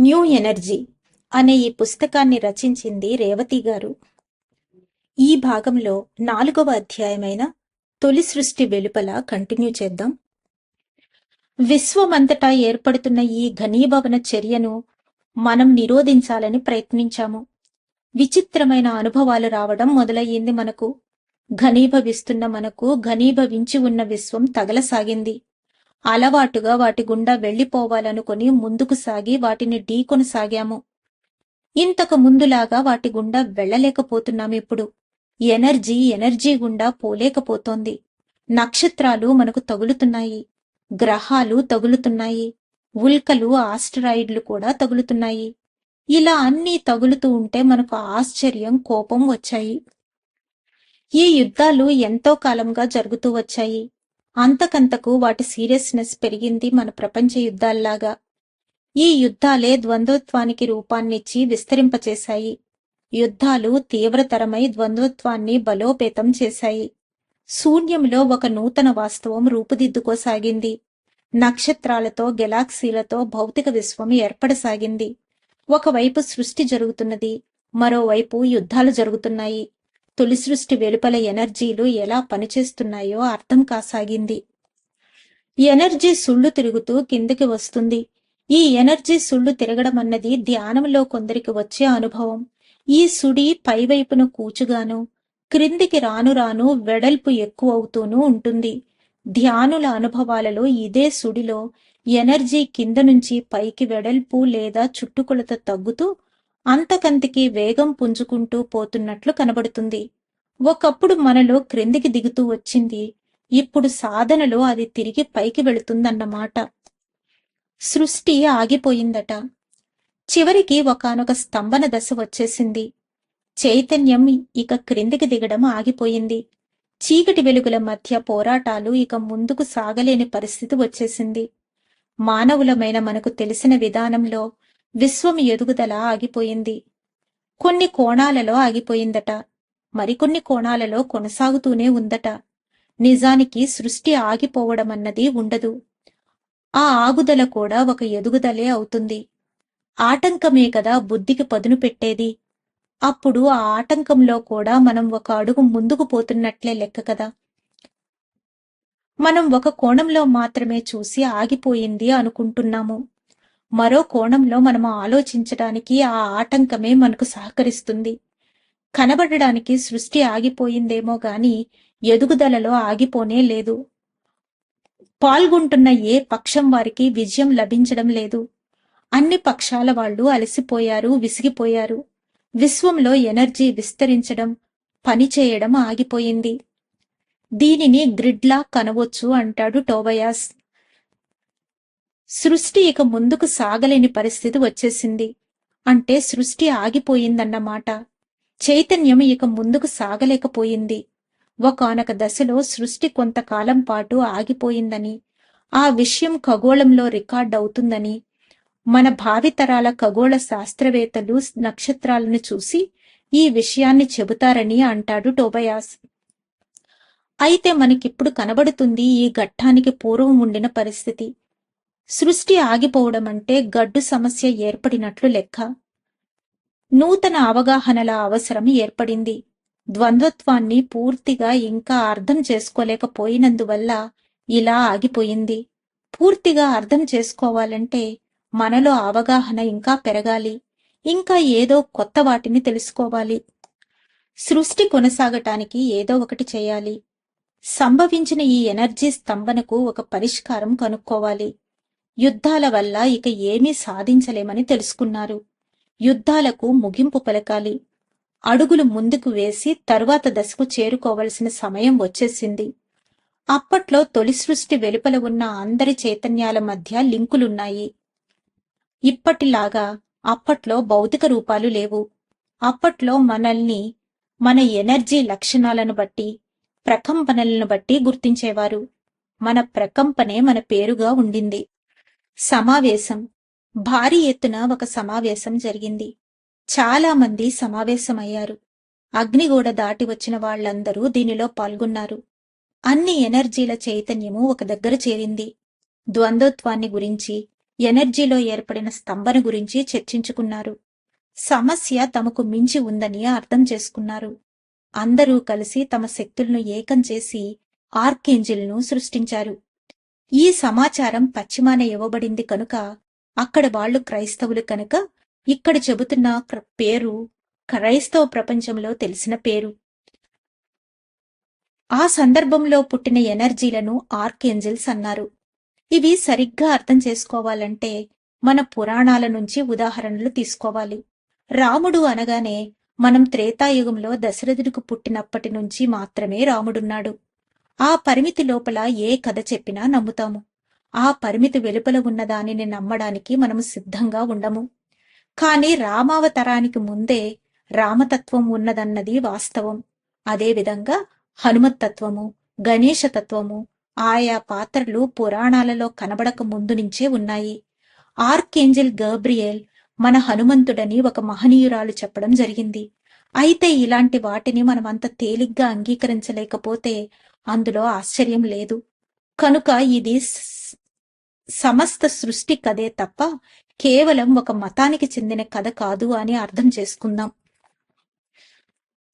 New energy అనే ఈ పుస్తకాన్ని రచించింది రేవతి గారు. ఈ భాగంలో నాలుగవ అధ్యాయమైన తొలి సృష్టి వెలుపల కంటిన్యూ చేద్దాం. విశ్వమంతటా ఏర్పడుతున్న ఈ ఘనీభవన చర్యను మనం నిరోధించాలని ప్రయత్నించాము. విచిత్రమైన అనుభవాలు రావడం మొదలయ్యింది మనకు. ఘనీభవిస్తున్న మనకు ఘనీభవించి ఉన్న విశ్వం తగలసాగింది. అలవాటుగా వాటి గుండా వెళ్ళిపోవాలనుకుని ముందుకు సాగి వాటిని ఢీకొనసాగాము. ఇంతకు ముందులాగా వాటి గుండా వెళ్ళలేకపోతున్నామిప్పుడు ఎనర్జీ ఎనర్జీ గుండా పోలేకపోతోంది. నక్షత్రాలు మనకు తగులుతున్నాయి. గ్రహాలు తగులుతున్నాయి. ఉల్కలు ఆస్టరాయిడ్లు కూడా తగులుతున్నాయి. ఇలా అన్నీ తగులుతూ ఉంటే మనకు ఆశ్చర్యం కోపం వచ్చాయి. ఈ యుద్ధాలు ఎంతో కాలంగా జరుగుతూ వచ్చాయి. అంతకంతకు వాటి సీరియస్నెస్ పెరిగింది మన ప్రపంచ యుద్ధాల్లాగా. ఈ యుద్ధాలే ద్వంద్వత్వానికి రూపాన్నిచ్చి విస్తరింపచేశాయి. యుద్ధాలు తీవ్రతరమై ద్వంద్వత్వాన్ని బలోపేతం చేశాయి. శూన్యంలో ఒక నూతన వాస్తవం రూపుదిద్దుకోసాగింది. నక్షత్రాలతో గెలాక్సీలతో భౌతిక విశ్వం ఏర్పడసాగింది. ఒకవైపు సృష్టి జరుగుతున్నది మరోవైపు యుద్ధాలు జరుగుతున్నాయి. తొలి సృష్టి వెలుపల ఎనర్జీలు ఎలా పనిచేస్తున్నాయో అర్థం కాసాగింది. ఎనర్జీ సుళ్ళు తిరుగుతూ కిందకి వస్తుంది. ఈ ఎనర్జీ సుళ్ళు తిరగడం అన్నది ధ్యానంలో కొందరికి వచ్చే అనుభవం. ఈ సుడి పైవైపున కూచుగాను క్రిందికి రాను రాను వెడల్పు ఎక్కువ అవుతూనూ ఉంటుంది. ధ్యానుల అనుభవాలలో ఇదే సుడిలో ఎనర్జీ కింద నుంచి పైకి వెడల్పు లేదా చుట్టుకొలత తగ్గుతూ అంతకంతకి వేగం పుంజుకుంటూ పోతున్నట్లు కనబడుతుంది. ఒకప్పుడు మనలో క్రిందికి దిగుతూ వచ్చింది. ఇప్పుడు సాధనలో అది తిరిగి పైకి వెళుతుందన్నమాట. సృష్టి ఆగిపోయిందట. చివరికి ఒకానొక స్తంభన దశ వచ్చేసింది. చైతన్యం ఇక క్రిందికి దిగడం ఆగిపోయింది. చీకటి వెలుగుల మధ్య పోరాటాలు ఇక ముందుకు సాగలేని పరిస్థితి వచ్చేసింది. మానవులమైన మనకు తెలిసిన విధానంలో విశ్వం ఎదుగుదల ఆగిపోయింది. కొన్ని కోణాలలో ఆగిపోయిందట. మరికొన్ని కోణాలలో కొనసాగుతూనే ఉందట. నిజానికి సృష్టి ఆగిపోవడం అన్నది ఉండదు. ఆ ఆగుదల కూడా ఒక ఎదుగుదలే అవుతుంది. ఆటంకమే కదా బుద్ధికి పదును పెట్టేది. అప్పుడు ఆ ఆటంకంలో కూడా మనం ఒక అడుగు ముందుకు పోతున్నట్లే లెక్క కదా. మనం ఒక కోణంలో మాత్రమే చూసి ఆగిపోయింది అనుకుంటున్నాము. మరో కోణంలో మనం ఆలోచించడానికి ఆ ఆటంకమే మనకు సహకరిస్తుంది. కనబడడానికి సృష్టి ఆగిపోయిందేమో గాని ఎదుగుదలలో ఆగిపోనే లేదు. పాల్గొంటున్న ఏ పక్షం వారికి విజయం లభించడం లేదు. అన్ని పక్షాల వాళ్ళు అలసిపోయారు విసిగిపోయారు. విశ్వంలో ఎనర్జీ విస్తరించడం పనిచేయడం ఆగిపోయింది. దీనిని గ్రిడ్లా కనవచ్చు అంటాడు టోబయాస్. సృష్టి ఇక ముందుకు సాగలేని పరిస్థితి వచ్చేసింది. అంటే సృష్టి ఆగిపోయిందన్నమాట. చైతన్యం ఇక ముందుకు సాగలేకపోయింది. ఒకనొక దశలో సృష్టి కొంతకాలం పాటు ఆగిపోయిందని ఆ విషయం ఖగోళంలో రికార్డ్ అవుతుందని మన భావితరాల ఖగోళ శాస్త్రవేత్తలు నక్షత్రాలను చూసి ఈ విషయాన్ని చెబుతారని అంటాడు టోబయాస్. అయితే మనకిప్పుడు కనబడుతుంది ఈ ఘట్టానికి పూర్వం ఉండిన పరిస్థితి. సృష్టి ఆగిపోవడం అంటే గడ్డు సమస్య ఏర్పడినట్లు లెక్క. నూతన అవగాహనల అవసరం ఏర్పడింది. ద్వంద్వత్వాన్ని పూర్తిగా ఇంకా అర్థం చేసుకోలేకపోయినందువల్ల ఇలా ఆగిపోయింది. పూర్తిగా అర్థం చేసుకోవాలంటే మనలో అవగాహన ఇంకా పెరగాలి. ఇంకా ఏదో కొత్త వాటిని తెలుసుకోవాలి. సృష్టి కొనసాగటానికి ఏదో ఒకటి చేయాలి. సంభవించిన ఈ ఎనర్జీ స్తంభనకు ఒక పరిష్కారం కనుక్కోవాలి. యుద్ధాల వల్ల ఇక ఏమీ సాధించలేమని తెలుసుకున్నారు. యుద్ధాలకు ముగింపు పలకాలి. అడుగులు ముందుకు వేసి తరువాత దశకు చేరుకోవలసిన సమయం వచ్చేసింది. అప్పట్లో తొలి సృష్టి వెలుపల ఉన్న అందరి చైతన్యాల మధ్య లింకులున్నాయి. ఇప్పటిలాగా అప్పట్లో భౌతిక రూపాలు లేవు. అప్పట్లో మనల్ని మన ఎనర్జీ లక్షణాలను బట్టి ప్రకంపనలను బట్టి గుర్తించేవారు. మన ప్రకంపనే మన పేరుగా ఉండింది. సమావేశం. భారీ ఎత్తున ఒక సమావేశం జరిగింది. చాలా మంది సమావేశమయ్యారు. అగ్నిగోడ దాటి వచ్చిన వాళ్ళందరూ దీనిలో పాల్గొన్నారు. అన్ని ఎనర్జీల చైతన్యము ఒక దగ్గర చేరింది. ద్వంద్వత్వాన్ని గురించి ఎనర్జీలో ఏర్పడిన స్తంభన గురించి చర్చించుకున్నారు. సమస్య తమకు మించి ఉందని అర్థం చేసుకున్నారు. అందరూ కలిసి తమ శక్తులను ఏకం చేసి ఆర్కేంజిల్ను సృష్టించారు. ఈ సమాచారం పశ్చిమాన ఇవ్వబడింది కనుక అక్కడ వాళ్ళు క్రైస్తవులు కనుక ఇక్కడ చెబుతున్న పేరు క్రైస్తవ ప్రపంచంలో తెలిసిన పేరు. ఆ సందర్భంలో పుట్టిన ఎనర్జీలను ఆర్కేంజిల్స్ అన్నారు. ఇవి సరిగ్గా అర్థం చేసుకోవాలంటే మన పురాణాల నుంచి ఉదాహరణలు తీసుకోవాలి. రాముడు అనగానే మనం త్రేతాయుగంలో దశరథుడికి పుట్టినప్పటి నుంచి మాత్రమే రాముడున్నాడు. ఆ పరిమితి లోపల ఏ కథ చెప్పినా నమ్ముతాము. ఆ పరిమితి వెలుపల ఉన్న దానిని నమ్మడానికి మనము సిద్ధంగా ఉండము. కాని రామావతరానికి ముందే రామతత్వం ఉన్నదన్నది వాస్తవం. అదేవిధంగా హనుమత్తత్వము గణేశతత్వము ఆయా పాత్రలు పురాణాలలో కనబడక ముందు నుంచే ఉన్నాయి. ఆర్కేంజల్ గబ్రియల్ మన హనుమంతుడని ఒక మహనీయురాలు చెప్పడం జరిగింది. అయితే ఇలాంటి వాటిని మనం అంత తేలిగ్గా అంగీకరించలేకపోతే అందులో ఆశ్చర్యం లేదు. కనుక ఇది సమస్త సృష్టి కథే తప్ప కేవలం ఒక మతానికి చెందిన కథ కాదు అని అర్థం చేసుకుందాం.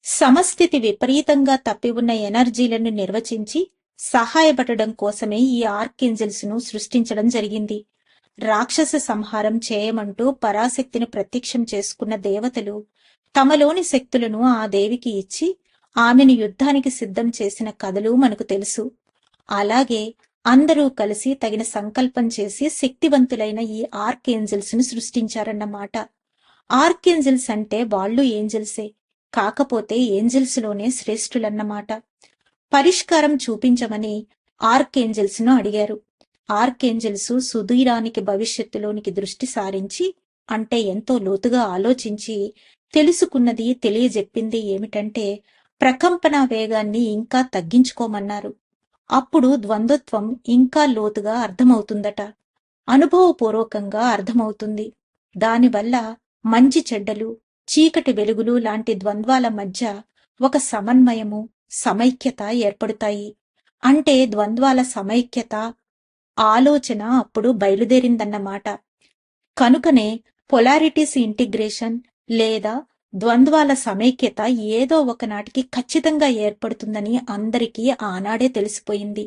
సమస్థితి విపరీతంగా తప్పి ఉన్న ఎనర్జీలను నిర్వచించి సహాయపడడం కోసమే ఈ ఆర్కేంజల్స్ను సృష్టించడం జరిగింది. రాక్షస సంహారం చేయమంటూ పరాశక్తిని ప్రత్యక్షం చేసుకున్న దేవతలు తమలోని శక్తులను ఆ దేవికి ఇచ్చి ఆమెను యుద్ధానికి సిద్ధం చేసిన కథలు మనకు తెలుసు. అలాగే అందరూ కలిసి తగిన సంకల్పం చేసి శక్తివంతులైన ఈ ఆర్కేంజల్స్ను సృష్టించారన్నమాట. ఆర్కేంజల్స్ అంటే వాళ్ళు ఏంజల్సే కాకపోతే ఏంజల్స్లోనే శ్రేష్ఠులన్నమాట. పరిష్కారం చూపించమని ఆర్కేంజల్స్ను అడిగారు. ఆర్కేంజల్స్ సుదూరానికి భవిష్యత్తులోనికి దృష్టి సారించి అంటే ఎంతో లోతుగా ఆలోచించి తెలుసుకున్నది తెలియజెప్పింది ఏమిటంటే ప్రకంపన వేగాన్ని ఇంకా తగ్గించుకోమన్నారు. అప్పుడు ద్వంద్వత్వం ఇంకా లోతుగా అర్థమవుతుందట. అనుభవపూర్వకంగా అర్థమవుతుంది. దానివల్ల మంచి చెడ్డలు చీకటి వెలుగులు లాంటి ద్వంద్వాల మధ్య ఒక సమన్వయము సమైక్యత ఏర్పడతాయి. అంటే ద్వంద్వాల సమైక్యత ఆలోచన అప్పుడు బయలుదేరిందన్నమాట. కనుకనే పొలారిటీస్ ఇంటిగ్రేషన్ లేదా ద్వంద్వాల సమైక్యత ఏదో ఒకనాటికి ఖచ్చితంగా ఏర్పడుతుందని అందరికీ ఆనాడే తెలిసిపోయింది.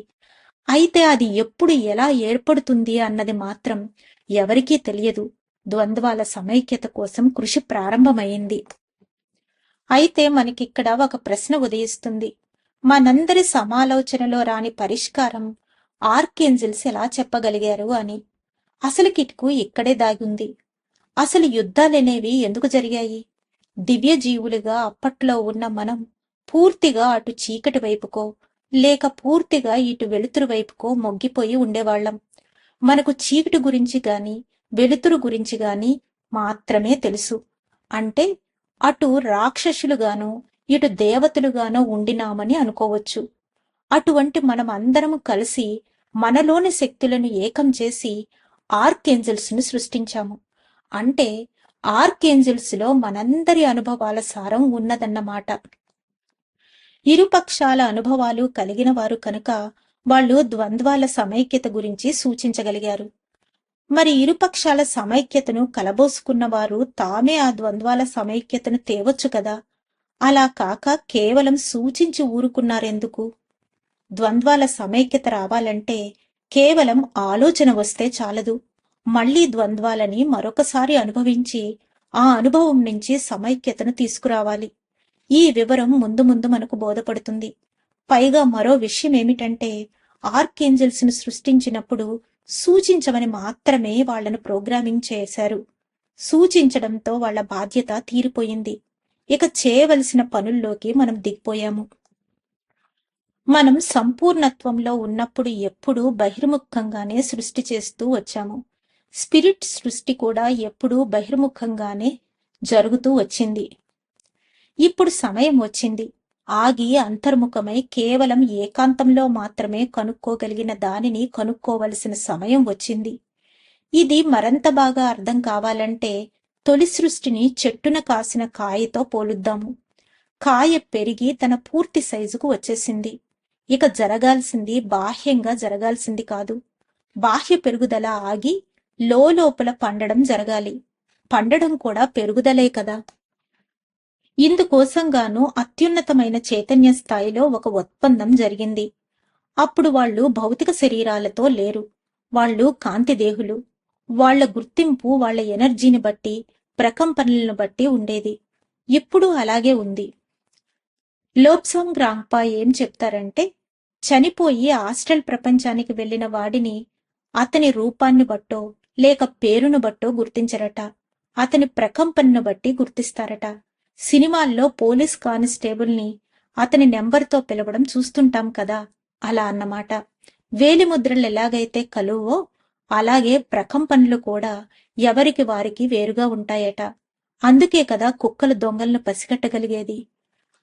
అయితే అది ఎప్పుడు ఎలా ఏర్పడుతుంది అన్నది మాత్రం ఎవరికీ తెలియదు. ద్వంద్వాల సమైక్యత కోసం కృషి ప్రారంభమైంది. అయితే మనకిక్కడ ఒక ప్రశ్న ఉదయిస్తుంది. మనందరి సమాలోచనలో రాని పరిష్కారం ఆర్కేంజిల్స్ ఎలా చెప్పగలిగారు అని. అసలు కిట్కు ఇక్కడే దాగుంది అసలు యుద్ధాలనేవి ఎందుకు జరిగాయి? దివ్య జీవులుగా అప్పట్లో ఉన్న మనం పూర్తిగా అటు చీకటి వైపుకో లేక పూర్తిగా ఇటు వెలుతురు వైపుకో మొగ్గిపోయి ఉండేవాళ్ళం. మనకు చీకటి గురించి గాని వెలుతురు గురించి గాని మాత్రమే తెలుసు. అంటే అటు రాక్షసులుగానో ఇటు దేవతలుగానో ఉండినామని అనుకోవచ్చు. అటువంటి మనం అందరము కలిసి మనలోని శక్తులను ఏకం చేసి ఆర్కేంజల్స్ను సృష్టించాము. అంటే ఆర్కేంజల్స్లో మనందరి అనుభవాల సారం ఉన్నదన్నమాట. ఇరుపక్షాల అనుభవాలు కలిగిన వారు కనుక వాళ్ళు ద్వంద్వాల సమైక్యత గురించి సూచించగలిగారు. మరి ఇరుపక్షాల సమైక్యతను కలబోసుకున్న వారు తామే ఆ ద్వంద్వాల సమైక్యతను తేవచ్చు కదా? అలా కాక కేవలం సూచించి ఊరుకున్నారెందుకు? ద్వంద్వాల సమైక్యత రావాలంటే కేవలం ఆలోచన వస్తే చాలదు. మళ్ళీ ద్వంద్వాలని మరొకసారి అనుభవించి ఆ అనుభవం నుంచి సమైక్యతను తీసుకురావాలి. ఈ వివరం ముందు ముందు మనకు బోధపడుతుంది. పైగా మరో విషయం ఏమిటంటే ఆర్కేంజల్స్ను సృష్టించినప్పుడు సూచించమని మాత్రమే వాళ్ళను ప్రోగ్రామింగ్ చేశారు. సూచించడంతో వాళ్ళ బాధ్యత తీరిపోయింది. ఇక చేయవలసిన పనుల్లోకి మనం దిగిపోయాము. మనం సంపూర్ణత్వంలో ఉన్నప్పుడు ఎప్పుడూ బహిర్ముఖంగానే సృష్టి చేస్తూ వచ్చాము. స్పిరిట్ సృష్టి కూడా ఎప్పుడూ బహిర్ముఖంగానే జరుగుతూ వచ్చింది. ఇప్పుడు సమయం వచ్చింది. ఆగి అంతర్ముఖమై కేవలం ఏకాంతంలో మాత్రమే కనుక్కోగలిగిన దానిని కనుక్కోవలసిన సమయం వచ్చింది. ఇది మరంత బాగా అర్థం కావాలంటే తొలి సృష్టిని చెట్టున కాసిన కాయతో పోలుద్దాము. కాయ పెరిగి తన పూర్తి సైజుకు వచ్చేసింది. ఇక జరగాల్సింది బాహ్యంగా జరగాల్సింది కాదు. బాహ్య పెరుగుదల ఆగి లోపల పండడం జరగాలి. పండడం కూడా పెరుగుదలే కదా. ఇందుకోసంగాను అత్యున్నతమైన చైతన్య స్థాయిలో ఒక ఒప్పందం జరిగింది. అప్పుడు వాళ్ళు భౌతిక శరీరాలతో లేరు. వాళ్ళు కాంతిదేహులు. వాళ్ళ గుర్తింపు వాళ్ళ ఎనర్జీని బట్టి ప్రకంపనలను బట్టి ఉండేది. ఇప్పుడు అలాగే ఉంది. లోప్సాంగ్ రాంగ్పా ఏం చెప్తారంటే చనిపోయి ఆస్ట్రల్ ప్రపంచానికి వెళ్ళిన వాడిని అతని రూపాన్ని బట్టో లేక పేరును బట్టో గుర్తించరట. అతని ప్రకంపనను బట్టి గుర్తిస్తారట. సినిమాల్లో పోలీస్ కానిస్టేబుల్ని అతని నెంబర్తో పిలవడం చూస్తుంటాం కదా అలా అన్నమాట. వేలిముద్రలు ఎలాగైతే కలువో అలాగే ప్రకంపనలు కూడా ఎవరికి వారికి వేరుగా ఉంటాయట. అందుకే కదా కుక్కలు దొంగలను పసిగట్టగలిగేది.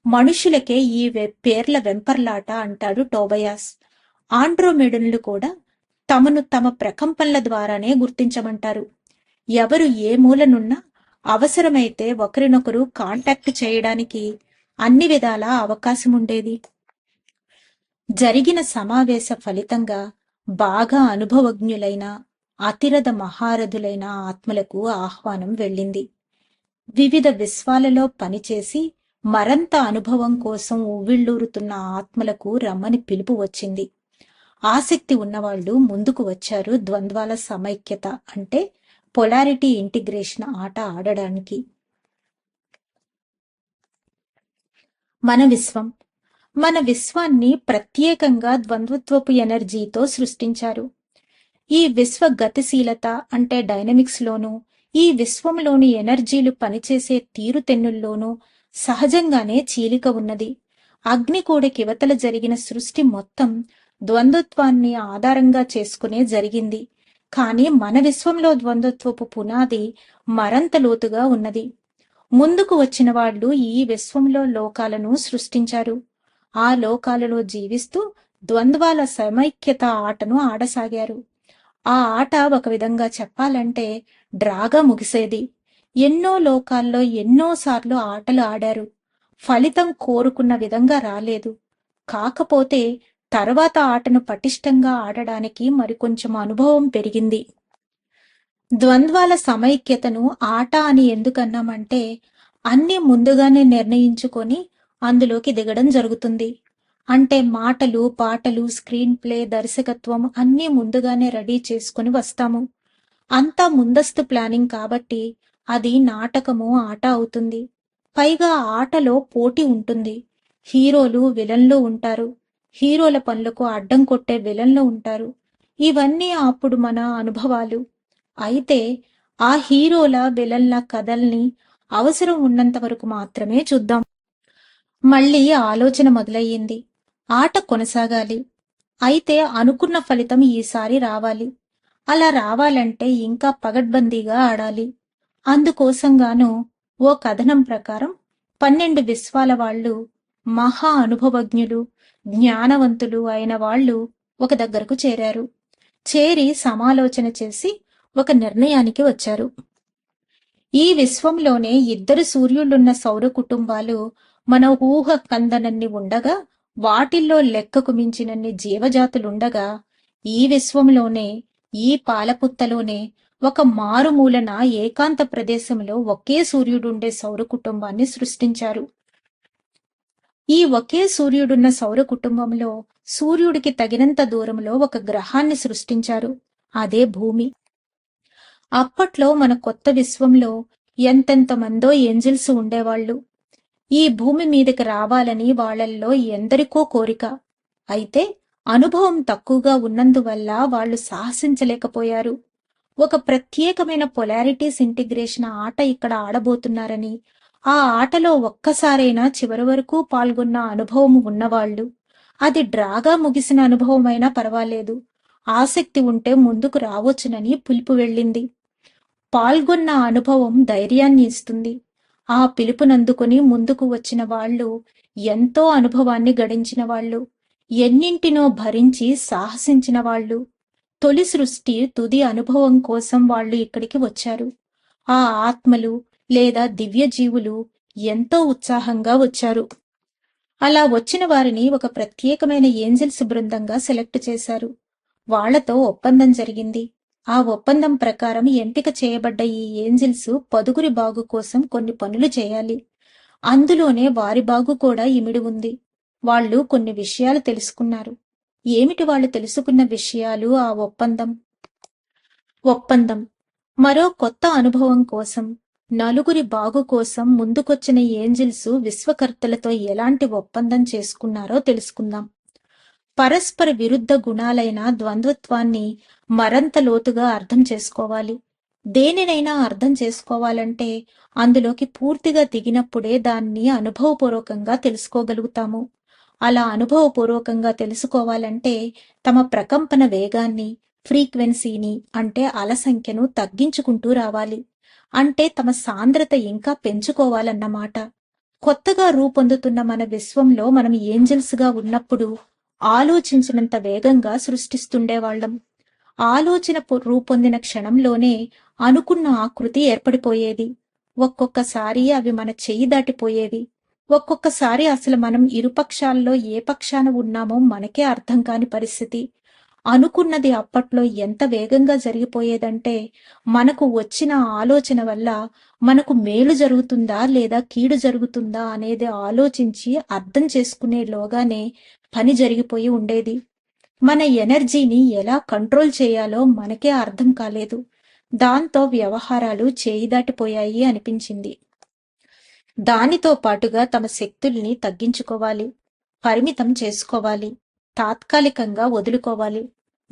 మనుషులకే ఈ వె- పేర్ల వెంపర్లాట అంటాడు టోబయాస్. ఆండ్రోమెడున్లు కూడా తమను తమ ప్రకంపనల ద్వారానే గుర్తించమంటారు. ఎవరు ఏ మూలనున్నా అవసరమైతే ఒకరినొకరు కాంటాక్ట్ చేయడానికి అన్ని విధాల అవకాశం ఉండేది జరిగిన సమావేశ ఫలితంగా బాగా అనుభవజ్ఞులైన అతిరథ మహారథులైన ఆత్మలకు ఆహ్వానం వెళ్ళింది. వివిధ విశ్వాలలో పనిచేసి మరంత అనుభవం కోసం ఉవ్విళ్ళూరుతున్న ఆత్మలకు రమ్మని పిలుపు వచ్చింది. ఆసక్తి ఉన్నవాళ్ళు ముందుకు వచ్చారు ద్వంద్వాల సమైక్యత అంటే పొలారిటీ ఇంటిగ్రేషన్ ఆట ఆడడానికి. మన విశ్వం. మన విశ్వాన్ని ప్రత్యేకంగా ద్వంద్వత్వపు ఎనర్జీతో సృష్టించారు. ఈ విశ్వ గతిశీలత అంటే డైనమిక్స్ లోను ఈ విశ్వంలోని ఎనర్జీలు పనిచేసే తీరుతెన్నుల్లోనూ సహజంగానే చీలిక ఉన్నది. అగ్నికోడకి కివతల జరిగిన సృష్టి మొత్తం ద్వంద్వత్వాన్ని ఆధారంగా చేసుకునే జరిగింది. కానీ మన విశ్వంలో ద్వంద్వత్వపు పునాది మరంత లోతుగా ఉన్నది. ముందుకు వచ్చిన వాళ్ళు ఈ విశ్వంలో లోకాలను సృష్టించారు. ఆ లోకాలలో జీవిస్తూ ద్వంద్వాల సమైక్యత ఆటను ఆడసాగారు. ఆ ఆట ఒక విధంగా చెప్పాలంటే డ్రాగా ముగిసేది. ఎన్నో లోకాల్లో ఎన్నోసార్లు ఆటలు ఆడారు. ఫలితం కోరుకున్న విధంగా రాలేదు. కాకపోతే తర్వాత ఆటను పటిష్టంగా ఆడడానికి మరికొంచెం అనుభవం పెరిగింది. ద్వంద్వాల సమైక్యతను ఆట అని ఎందుకన్నామంటే అన్ని ముందుగానే నిర్ణయించుకొని అందులోకి దిగడం జరుగుతుంది. అంటే మాటలు పాటలు స్క్రీన్ ప్లే దర్శకత్వం అన్నీ ముందుగానే రెడీ చేసుకుని వస్తాము. అంతా ముందస్తు ప్లానింగ్ కాబట్టి అది నాటకము ఆట అవుతుంది. పైగా ఆటలో పోటీ ఉంటుంది. హీరోలు విలన్లు ఉంటారు. హీరోల పనులకు అడ్డం కొట్టే విలన్లు ఉంటారు. ఇవన్నీ అప్పుడు మన అనుభవాలు. అయితే ఆ హీరోల విలన్ల కథల్ని అవసరం ఉన్నంత వరకు మాత్రమే చూద్దాం. మళ్ళీ ఆలోచన మొదలయ్యింది. ఆట కొనసాగాలి. అయితే అనుకున్న ఫలితం ఈసారి రావాలి. అలా రావాలంటే ఇంకా పగడ్బందీగా ఆడాలి. అందుకోసంగాను ఓ కథనం ప్రకారం పన్నెండు విశ్వాల వాళ్ళు మహా అనుభవజ్ఞులు జ్ఞానవంతులు అయిన వాళ్ళు ఒక దగ్గరకు చేరారు. చేరి సమాలోచన చేసి ఒక నిర్ణయానికి వచ్చారు. ఈ విశ్వంలోనే ఇద్దరు సూర్యులున్న సౌర కుటుంబాలు మన ఊహ కందనన్ని ఉండగా వాటిల్లో లెక్కకు మించినన్ని జీవజాతులుండగా ఈ విశ్వంలోనే ఈ పాలపుత్తలోనే ఒక మారుమూలన ఏకాంత ప్రదేశంలో ఒకే సూర్యుడుండే సౌర కుటుంబాన్ని సృష్టించారు. ఈ ఒకే సూర్యుడున్న సౌర కుటుంబంలో సూర్యుడికి తగినంత దూరంలో ఒక గ్రహాన్ని సృష్టించారు. అదే భూమి. అప్పట్లో మన కొత్త విశ్వంలో ఎంతెంత మందో ఏంజిల్స్ ఉండేవాళ్ళు. ఈ భూమి మీదకి రావాలని వాళ్ళల్లో ఎందరికో కోరిక. అయితే అనుభవం తక్కువగా ఉన్నందువల్ల వాళ్ళు సాహసించలేకపోయారు. ఒక ప్రత్యేకమైన పొలారిటీస్ ఇంటిగ్రేషన్ ఆట ఇక్కడ ఆడబోతున్నారని ఆ ఆటలో ఒక్కసారైనా చివరి వరకు పాల్గొన్న అనుభవం ఉన్నవాళ్ళు. అది డ్రాగా ముగిసిన అనుభవమైనా పర్వాలేదు. ఆసక్తి ఉంటే ముందుకు రావచ్చునని పిలుపు వెళ్ళింది. పాల్గొన్న అనుభవం ధైర్యాన్ని ఇస్తుంది. ఆ పిలుపునందుకుని ముందుకు వచ్చిన వాళ్ళు ఎంతో అనుభవాన్ని గడించిన వాళ్ళు ఎన్నింటినో భరించి సాహసించిన వాళ్ళు. తొలి సృష్టి తుది అనుభవం కోసం వాళ్ళు ఇక్కడికి వచ్చారు. ఆ ఆత్మలు లేదా దివ్యజీవులు ఎంతో ఉత్సాహంగా వచ్చారు. అలా వచ్చిన వారిని ఒక ప్రత్యేకమైన ఏంజెల్స్ బృందంగా సెలెక్ట్ చేశారు. వాళ్ళతో ఒప్పందం జరిగింది. ఆ ఒప్పందం ప్రకారం ఎంపిక చేయబడ్డ ఈ ఏంజిల్స్ పదుగురి బాగు కోసం కొన్ని పనులు చేయాలి. అందులోనే వారి బాగు కూడా ఇమిడి ఉంది. వాళ్ళు కొన్ని విషయాలు తెలుసుకున్నారు. ఏమిటి వాళ్ళు తెలుసుకున్న విషయాలు ఆ ఒప్పందం? ఒప్పందం. మరో కొత్త అనుభవం కోసం నలుగురి బాగు కోసం ముందుకొచ్చిన ఏంజిల్స్ విశ్వకర్తలతో ఎలాంటి ఒప్పందం చేసుకున్నారో తెలుసుకుందాం. పరస్పర విరుద్ధ గుణాలైన ద్వంద్వత్వాన్ని మరంత లోతుగా అర్థం చేసుకోవాలి. దేనినైనా అర్థం చేసుకోవాలంటే అందులోకి పూర్తిగా దిగినప్పుడే దాన్ని అనుభవపూర్వకంగా తెలుసుకోగలుగుతాము. అలా అనుభవపూర్వకంగా తెలుసుకోవాలంటే తమ ప్రకంపన వేగాన్ని ఫ్రీక్వెన్సీని అంటే అల సంఖ్యను తగ్గించుకుంటూ రావాలి. అంటే తమ సాంద్రత ఇంకా పెంచుకోవాలన్నమాట. కొత్తగా రూపొందుతున్న మన విశ్వంలో మనం ఏంజల్స్గా ఉన్నప్పుడు ఆలోచించినంత వేగంగా సృష్టిస్తుండేవాళ్ళం ఆలోచన రూపొందిన క్షణంలోనే అనుకున్న ఆకృతి ఏర్పడిపోయేది. ఒక్కొక్కసారి అవి మన చెయ్యి దాటిపోయేవి. ఒక్కొక్కసారి అసలు మనం ఇరుపక్షాల్లో ఏ పక్షాన ఉన్నామో మనకే అర్థం కాని పరిస్థితి. అనుకున్నది అప్పట్లో ఎంత వేగంగా జరిగిపోయేదంటే మనకు వచ్చిన ఆలోచన వల్ల మనకు మేలు జరుగుతుందా లేదా కీడు జరుగుతుందా అనేది ఆలోచించి అర్థం చేసుకునేలోగానే పని జరిగిపోయి ఉండేది. మన ఎనర్జీని ఎలా కంట్రోల్ చేయాలో మనకే అర్థం కాలేదు. దాంతో వ్యవహారాలు చేయి దాటిపోయాయి అనిపించింది. దానితో పాటుగా తమ శక్తుల్ని తగ్గించుకోవాలి పరిమితం చేసుకోవాలి తాత్కాలికంగా వదులుకోవాలి.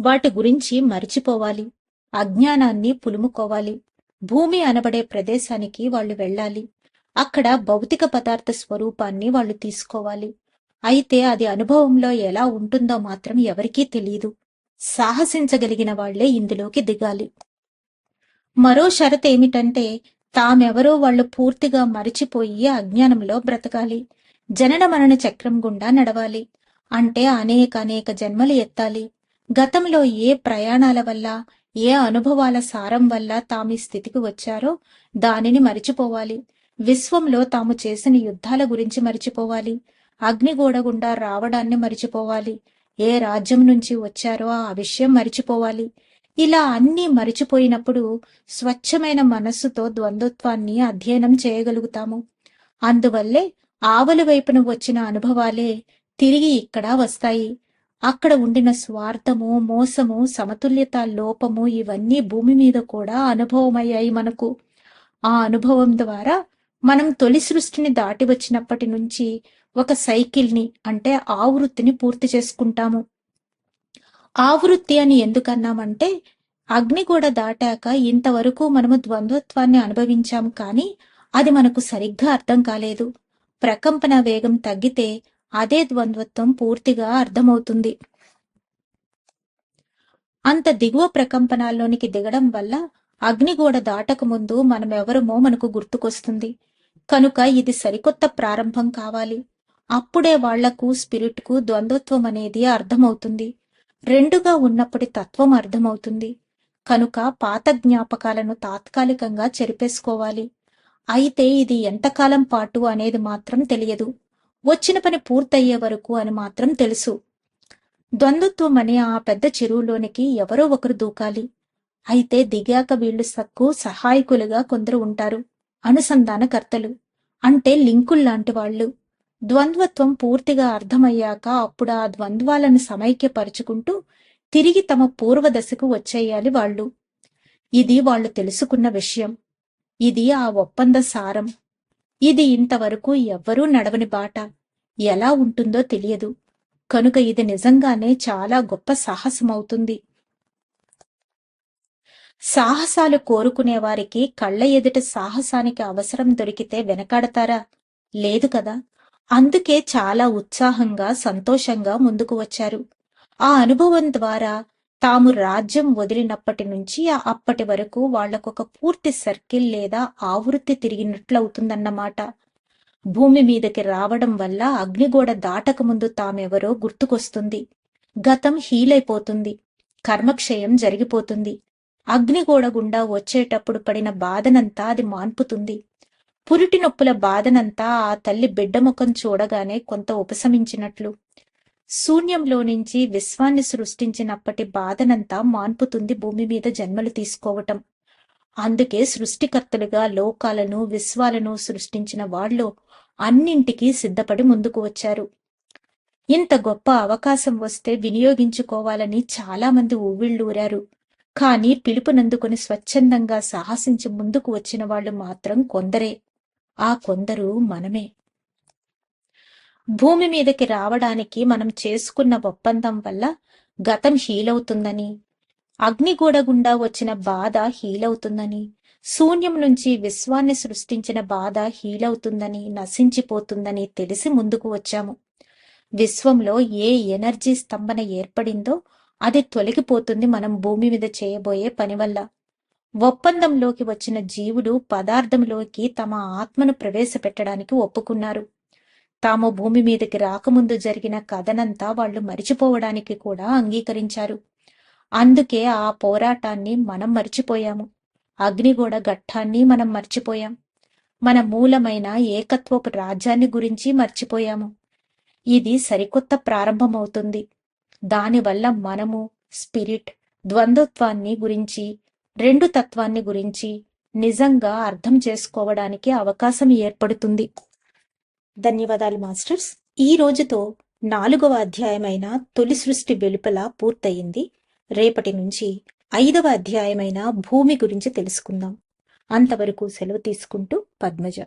వాటి గురించి మరిచిపోవాలి. అజ్ఞానాన్ని పులుముకోవాలి. భూమి అనబడే ప్రదేశానికి వాళ్ళు వెళ్ళాలి. అక్కడ భౌతిక పదార్థ స్వరూపాన్ని వాళ్ళు తీసుకోవాలి. అయితే అది అనుభవంలో ఎలా ఉంటుందో మాత్రం ఎవరికీ తెలియదు సాహసించగలిగిన వాళ్ళే ఇందులోకి దిగాలి. మరో షరత్ ఏమిటంటే తామెవరో వాళ్ళు పూర్తిగా మరిచిపోయి అజ్ఞానంలో బ్రతకాలి. జనన మరణ చక్రం గుండా నడవాలి. అంటే అనేక అనేక జన్మలు ఎత్తాలి. గతంలో ఏ ప్రయాణాల వల్ల ఏ అనుభవాల సారం వల్ల తాము ఈ స్థితికి వచ్చారో దానిని మరిచిపోవాలి. విశ్వంలో తాము చేసిన యుద్ధాల గురించి మరిచిపోవాలి. అగ్నిగోడ గుండా రావడాన్ని మరిచిపోవాలి. ఏ రాజ్యం నుంచి వచ్చారో ఆ విషయం మరిచిపోవాలి. ఇలా అన్నీ మరిచిపోయినప్పుడు స్వచ్ఛమైన మనస్సుతో ద్వంద్వత్వాన్ని అధ్యయనం చేయగలుగుతాము. అందువల్లే ఆవల వైపున వచ్చిన అనుభవాలే తిరిగి ఇక్కడ వస్తాయి. అక్కడ ఉండిన స్వార్థము మోసము సమతుల్యత లోపము ఇవన్నీ భూమి మీద కూడా అనుభవమయ్యాయి మనకు. ఆ అనుభవం ద్వారా మనం తొలి సృష్టిని దాటి వచ్చినప్పటి నుంచి ఒక సైకిల్ని అంటే ఆవృత్తిని పూర్తి చేసుకుంటాము. ఆవృత్తి అని ఎందుకన్నామంటే అగ్ని కూడా దాటాక ఇంతవరకు మనము ద్వంద్వత్వాన్ని అనుభవించాం కానీ అది మనకు సరిగ్గా అర్థం కాలేదు. ప్రకంపన వేగం తగ్గితే అదే ద్వంద్వత్వం పూర్తిగా అర్థమవుతుంది. అంత దిగువ ప్రకంపనాల్లోనికి దిగడం వల్ల అగ్నిగోడ దాటక ముందు మనం ఎవరమో మనకు గుర్తుకొస్తుంది. కనుక ఇది సరికొత్త ప్రారంభం కావాలి. అప్పుడే వాళ్ళకు స్పిరిట్కు ద్వంద్వత్వం అనేది అర్థమవుతుంది. రెండుగా ఉన్నప్పటి తత్వం అర్థమవుతుంది. కనుక పాత జ్ఞాపకాలను తాత్కాలికంగా చెరిపేసుకోవాలి. అయితే ఇది ఎంతకాలం పాటు అనేది మాత్రం తెలియదు. వచ్చిన పని పూర్తయ్యే వరకు అని మాత్రం తెలుసు. ద్వంద్వత్వం అనే ఆ పెద్ద చెరువులోనికి ఎవరో ఒకరు దూకాలి. అయితే దిగాక వీళ్ళు సక్కు సహాయకులుగా కొందరు ఉంటారు. అనుసంధానకర్తలు. అంటే లింకుల్లాంటి వాళ్ళు. ద్వంద్వత్వం పూర్తిగా అర్థమయ్యాక అప్పుడు ఆ ద్వంద్వాలను సమైక్యపరుచుకుంటూ తిరిగి తమ పూర్వదశకు వచ్చేయాలి వాళ్ళు. ఇది వాళ్ళు తెలుసుకున్న విషయం. ఇది ఆ ఒప్పంద సారం. ఇది ఇంతవరకు ఎవ్వరూ నడవని బాట. ఎలా ఉంటుందో తెలియదు. కనుక ఇది నిజంగానే చాలా గొప్ప సాహసమవుతుంది. సాహసాలు కోరుకునే వారికి కళ్ళ ఎదుట సాహసానికి అవసరం దొరికితే వెనకాడతారా? లేదు కదా. అందుకే చాలా ఉత్సాహంగా సంతోషంగా ముందుకు వచ్చారు. ఆ అనుభవం ద్వారా తాము రాజ్యం వదిలినప్పటి నుంచి అప్పటి వరకు వాళ్ళకొక పూర్తి సర్కిల్ లేదా ఆవృత్తి తిరిగినట్లు అవుతుందన్నమాట. భూమి మీదకి రావడం వల్ల అగ్నిగోడ దాటక ముందు తామెవరో గుర్తుకొస్తుంది. గతం హీలైపోతుంది. కర్మక్షయం జరిగిపోతుంది. అగ్నిగోడ గుండా వచ్చేటప్పుడు పడిన బాధనంతా అది మాన్పుతుంది. పురిటి నొప్పుల బాధనంతా ఆ తల్లి బిడ్డ ముఖం చూడగానే కొంత ఉపశమించినట్లు. శూన్యంలో నుంచి విశ్వాన్ని సృష్టించినప్పటి బాధనంతా మాన్పుతుంది భూమి మీద జన్మలు తీసుకోవటం. అందుకే సృష్టికర్తలుగా లోకాలను విశ్వాలను సృష్టించిన వాళ్ళు అన్నింటికీ సిద్ధపడి ముందుకు వచ్చారు. ఇంత గొప్ప అవకాశం వస్తే వినియోగించుకోవాలని చాలామంది ఊవిళ్ళూరారు. కానీ పిలుపునందుకుని స్వచ్ఛందంగా సాహసించి ముందుకు వచ్చిన వాళ్ళు మాత్రం కొందరే. ఆ కొందరు మనమే. భూమి మీదకి రావడానికి మనం చేసుకున్న ఒప్పందం వల్ల గతం హీలవుతుందని అగ్నిగూడ గుండా వచ్చిన బాధ హీలవుతుందని శూన్యం నుంచి విశ్వాన్ని సృష్టించిన బాధ హీలవుతుందని నశించిపోతుందని తెలిసి ముందుకు వచ్చాము. విశ్వంలో ఏ ఎనర్జీ స్తంభన ఏర్పడిందో అది తొలగిపోతుంది మనం భూమి మీద చేయబోయే పని వల్ల. ఒప్పందంలోకి వచ్చిన జీవుడు పదార్థంలోకి తమ ఆత్మను ప్రవేశపెట్టడానికి ఒప్పుకున్నారు. తాము భూమి మీదకి రాకముందు జరిగిన కథనంతా వాళ్ళు మరిచిపోవడానికి కూడా అంగీకరించారు. అందుకే ఆ పోరాటాన్ని మనం మర్చిపోయాము. అగ్నిగూడ ఘట్టాన్ని మనం మర్చిపోయాం. మన మూలమైన ఏకత్వపు రాజ్యాన్ని గురించి మర్చిపోయాము. ఇది సరికొత్త ప్రారంభమవుతుంది. దానివల్ల మనము స్పిరిట్ ద్వంద్వత్వాన్ని గురించి రెండు తత్వాన్ని గురించి నిజంగా అర్థం చేసుకోవడానికి అవకాశం ఏర్పడుతుంది. ధన్యవాదాలు మాస్టర్స్. ఈ రోజుతో నాలుగవ అధ్యాయమైన తొలి సృష్టి వెలుపల పూర్తయింది. రేపటి నుంచి ఐదవ అధ్యాయమైన భూమి గురించి తెలుసుకుందాం. అంతవరకు సెలవు తీసుకుంటూ పద్మజ.